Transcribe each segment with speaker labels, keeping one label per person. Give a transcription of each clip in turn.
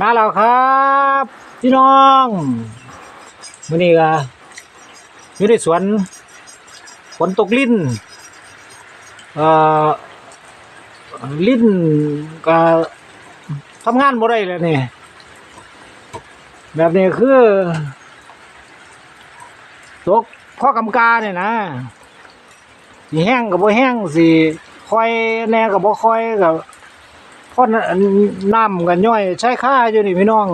Speaker 1: มาแล้วครับพี่น้องมื่อนี้ก็อยู่ในสวนฝนตกลิ้นเอ่อลิ้นก็ทำงานบ่ได้แล้วนี่แบบนี้คือตกข้อกำกาเนี่ยนะสิแห้งกับบ่แห้งสิ คอยแน่กับบ่คอยกับพราะน้ำกันย่อย ใช้ค่าอยู่นี่พี่น้อง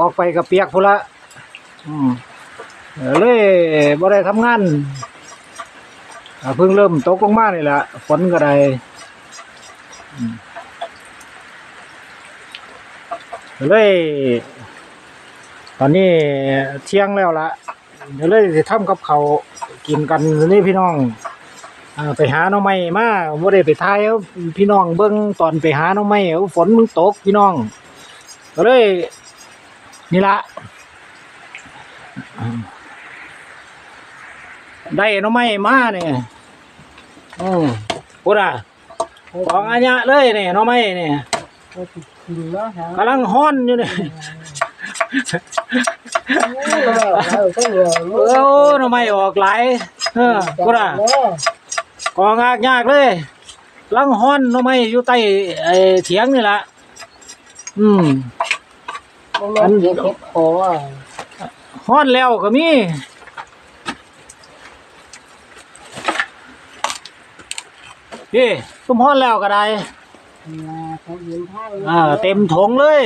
Speaker 1: ออกไปกับเปียกพุละเลยบ่ได้ทำงานเพิ่งเริ่มตกลงมานี่แหละฝนก็ได้เลยตอนนี้เที่ยงแล้วละเดี๋ยวเลยจะทำกับเขากินกันนี่พี่น้อง อ่าไปหาหน้องไม้มาบ่ได้ไปทายเอาพี่น้องเบิ่งตอนไปหาหน้องไม้เอาฝนมันตกพี่น้อง ก็เลยนี่ละได้หน้องไม้มาเนี่ยอืมพูดอะของอัญญะเลยเนี่ยหน้องไม้เนี่ยกำลังฮ้อนอยู่เนี่ย เออหน้องไม้ออกหลายเออพูดอะ กองากยากเลยลังฮ้อนหน้อไม่อยู่ใต้ไอ้เถียงนี่ละอืม
Speaker 2: อันเก็บคอ
Speaker 1: ฮ้อนแล้วก็มีพี่ตุ้มฮ้อนแล้วก็ได้
Speaker 2: เขาเห็นทาง
Speaker 1: อ่าเต็มถงเลย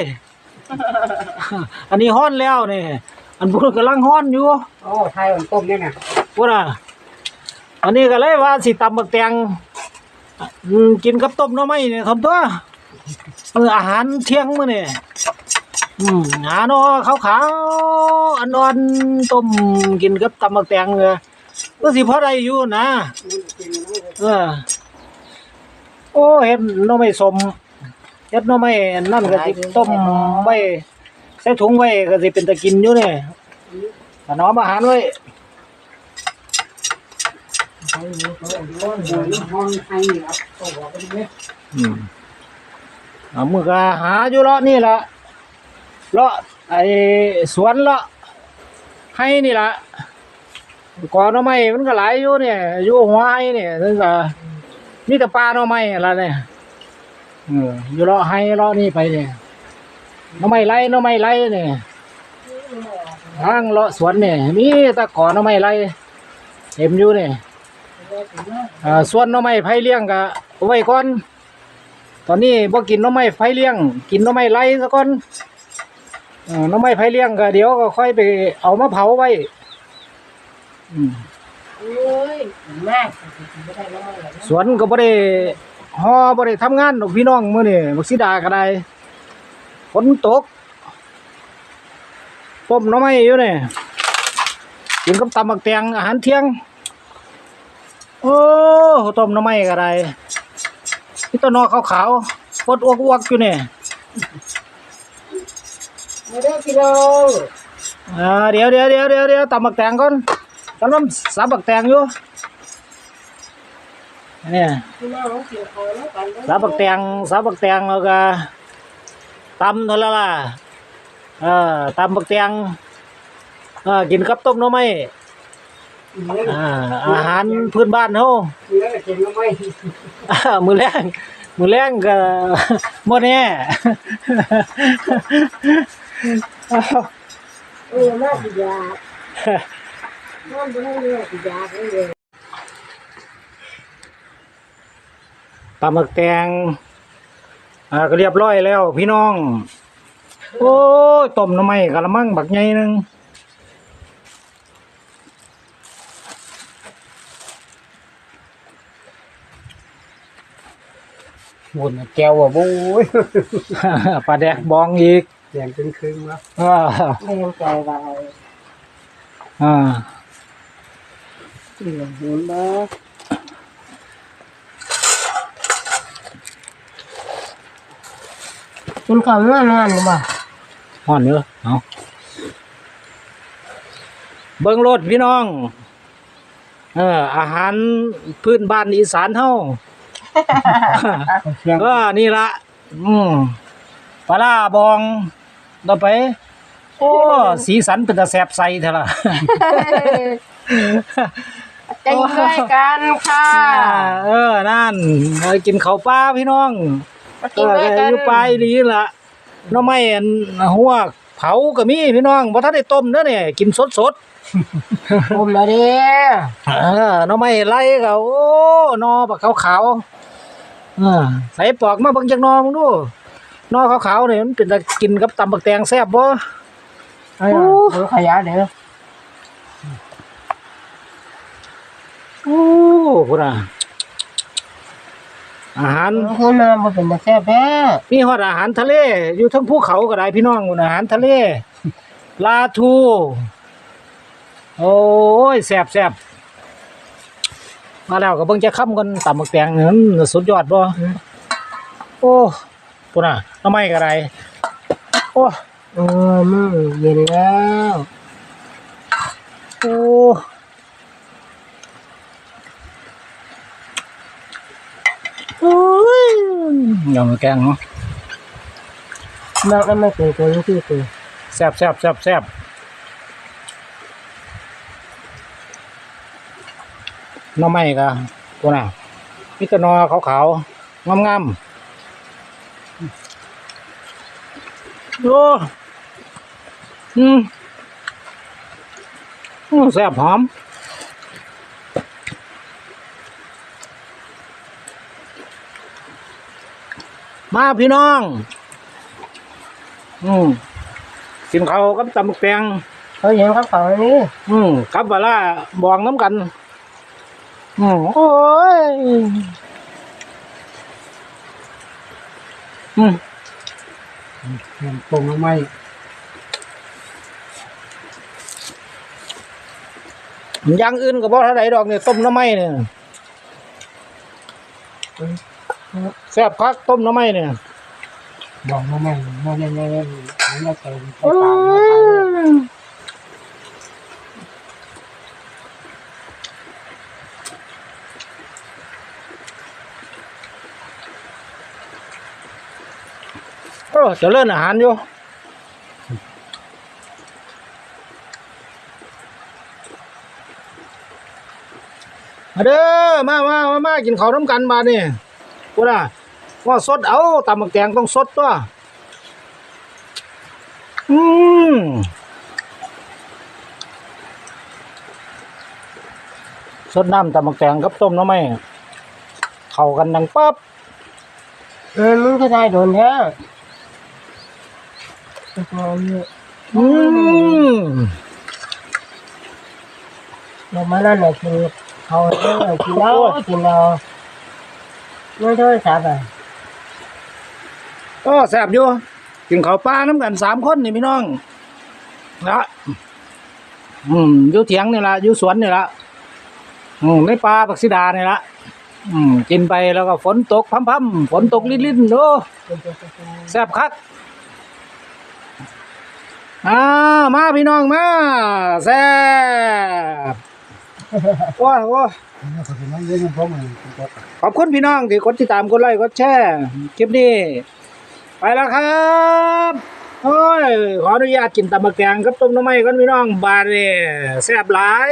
Speaker 1: อันนี้ฮ้อนแล้วนี่อันพูดกำลังฮ้อนอยู่
Speaker 2: โอ้ไทยมันต้มเนี่ยนะ
Speaker 1: พูด อันนี้ก็เลยว่าสิตำบักแตงอืมกินกับต้มหน้อไม้เนี่ยครับตัวเอออาหารเที่ยงมื้อนี่อืมหาหนอขาวๆอันอ่อนๆต้มกินกับตำบักแตงเลยก็สิพอได้อยู่นะ เออ โอ้เห็ดหน้อไม้สมเห็ดหน้อไม้นั่นก็สิต้มไว้ใส่ถุงไว้ก็สิเป็นตะกินอยู่เนี่ยถนอมอาหารไว้
Speaker 2: ไทยมันเขาเอาต้น ห้องไทยครับอื
Speaker 1: มเอามือก็หาอยู่เลาะนี่ละเลาะไอ้สวนเลาะให้นี่ละก่อนหน่อไม้มันก็หลายอยู่เนี่ยอยู่หัวไห้เนี่ยถึงก็มีแต่ปลาหน่อไม้อะเนี่ยเอออยู่เลาะให้เลาะนี่ไปเนี่ยหน่อไม้ไรหน่อไม้ไรเนี่ยทางเลาะสวนเนี่ยมีแต่ก่อนหน่อไม้ไรเต็มอยู่เนี่ย อ่าส่วนหน้อไม้ไผ่เลี้ยงก็เอาไว้ก่อน ตอนนี้บ่กินหน้อไม้ไผ่เลี้ยง กินหน้อไม้ไร่ซะก่อนเอ่อหน้อไม้ไผ่เลี้ยงก็เดี๋ยวก็ค่อยไปเอามาเผาไว้อืม
Speaker 2: โอ้ยมากไม่ได้แล้วมั้ง
Speaker 1: สวนก็บ่ได้ฮอบ่ได้ทำงานดอกพี่น้องมื้อนี้บักสิดาก็ได้ฝนตกต้มหน้อไม้อยู่นี่กินกับตำบักแตงอาหารเที่ยง โอ้ต้มหน้ำไม้ก็ได้นี่ต้นนอขาวๆปดอ้วกๆอยู่เนี่ย
Speaker 2: ไม่ได้พี่น้อง
Speaker 1: อ่าเดี๋ยวเดี๋ยวเดี๋ยวเดี๋ยวเดี๋ยวตำบักแตงก่อนตำน้ำสาบักแตงอยู่เนี่ย
Speaker 2: พี่น้องกินข้าวแล้วกัน
Speaker 1: สาบักแตงสาบักแตงแล้วก็ตำเท่านั้นล่ะเออตำบักแตงเออกินกับต้มหน้ำไม้
Speaker 2: เนื้ อ
Speaker 1: อ่าอาหารพื้นบ้านเฮา
Speaker 2: เนื้อกินแล้วไม่
Speaker 1: อ่ามือแรงมือแรงก็หมดแน่
Speaker 2: เออมากสิยาน้ำไม่ได้สิยาเลย
Speaker 1: ตำหมึกแตงอ่าก็เรียบร้อยแล้ว พี่น้อง โอ้ยต้มหน้ำไม้กะละมังบักใหญ่หนึง
Speaker 2: บุญแก้วอะบุ้ย
Speaker 1: ปลาแดกบองอีก
Speaker 2: เสียงเป็นครึ่งแล้ว
Speaker 1: อ่า
Speaker 2: ไม่ยังใจวาย
Speaker 1: อ่า
Speaker 2: เสียงเห็นบ่คุณคำว่านานหรือเปล่า
Speaker 1: ห่อนเนอะเอาเบิ่งรถพี่น้อง เอออาหารพื้นบ้านอีสานเฮา
Speaker 2: เสียง
Speaker 1: ก็นี่ละอืมปลาร้าบองต่อไป โอ้ สีสันเป็นตาแสบใสเท่าล่ะ
Speaker 2: ใจช่วยกันค่ะ
Speaker 1: เออ นั่นมากินข้าวปลาพี่น้อง
Speaker 2: มา
Speaker 1: เอ
Speaker 2: กิน
Speaker 1: อ
Speaker 2: ด้วยกัน
Speaker 1: อยู่ปลายลีละหน้อไม่อันหัวเผาก็มีพี่น้องบ่ทันได้ต้มเด้อเนี่ยกินสด
Speaker 2: ผมแล้วเด้อ
Speaker 1: ๆเออหน้อไม่ไล่ก็โอ้หนอบักขาวๆเออใส่ปอกมาเบิ่งจักหนอมึงดูหนอขาวๆนี่มันเป็นตากินกับตำบักแตงแซ่บบ่
Speaker 2: เอ้ยดูขยะเด้อ
Speaker 1: โอ้พุ่นน่ะอาหาร
Speaker 2: คือน้ำบ่เป็นตาแซ่บแท้
Speaker 1: มีฮอดอาหารทะเล อยู่ทั้งภูเขาก็ได้พี่น้องพุ่นอาหารทะเล ลาทู โอ้ยแซ่บแซ่บ มาแล้วก็เบิ่งจะค้ำกันตำบักแตงนี่มันสุดยอดบ่โอ้พุ่นน่ะทำไมก็ได้โอ้
Speaker 2: เออมื้อเย็นแล้ว
Speaker 1: โอ้โอ้ยยำแกงเนาะ
Speaker 2: น้องนั้นไม่เคยตัวนี้คือคือ
Speaker 1: แซ่บแซ่บแซ่บแซ่บ น้อไม้ก็ตัวน่ะมีแต่หนอขาวๆงามๆโอ้อืมโอ้แซ่บหอมมาพี่น้อง อืมกินข้าวกับตำบักแตง
Speaker 2: เขาเห็นเขาเขาอันนี้
Speaker 1: อืมครับเวลาบองน้ำกันอืม โอ้ยอืม
Speaker 2: ปรุงไม่
Speaker 1: อย่างอื่นก็บ่เท่าไหร่ดอกเนี่ยต้มน้ำไม้เนี่ยแซ่บคักต้มน้ำไม้เนี่ย
Speaker 2: บอกมาไม่มาไม่ไม่ไม่ไม่ใส่ใส่
Speaker 1: อื
Speaker 2: ปาก
Speaker 1: ม อ้เจะเล่นอาหารอยู่มาเด้อมามามามากินข้าวน้ำกันบาดนี่ยกูนะว่าสดเอาตำบักแตงต้องสดตัวอืมสดน้ำตำบักแตงกับต้มน้ำไม้เข้ากันดังปั๊บ
Speaker 2: เออมึงก็ได้โดนแท้
Speaker 1: อืม
Speaker 2: เรามานั่นแหละคือเขาเออกินแล้วกินแล้วไม่โทษสาบอะ
Speaker 1: ก็แซ่บอยู่กินข้าวปลาน้ำกันสามคนนี่พี่น้องนะอืมอยู่เถียงนี่ละอยู่สวนนี่ละอืมในป่าปักสิดานี่ละอืมกินไปแล้วก็ฝนตกพั่มๆฝนตกลิ่นๆโอ้แซ่บคัก อ่ามาพี่น้องมาแซ่บโอ้ยโอ้ยขอบคุณพี่น้องที่กดติดตามกดไลค์กดแชร์คลิปนี้ ไปแล้วครับโอ้ยขออนุญาตกินตำมะแกงครับต้มน้ำไม้ก่อนพี่น้องบาดนี่แซ่บหลาย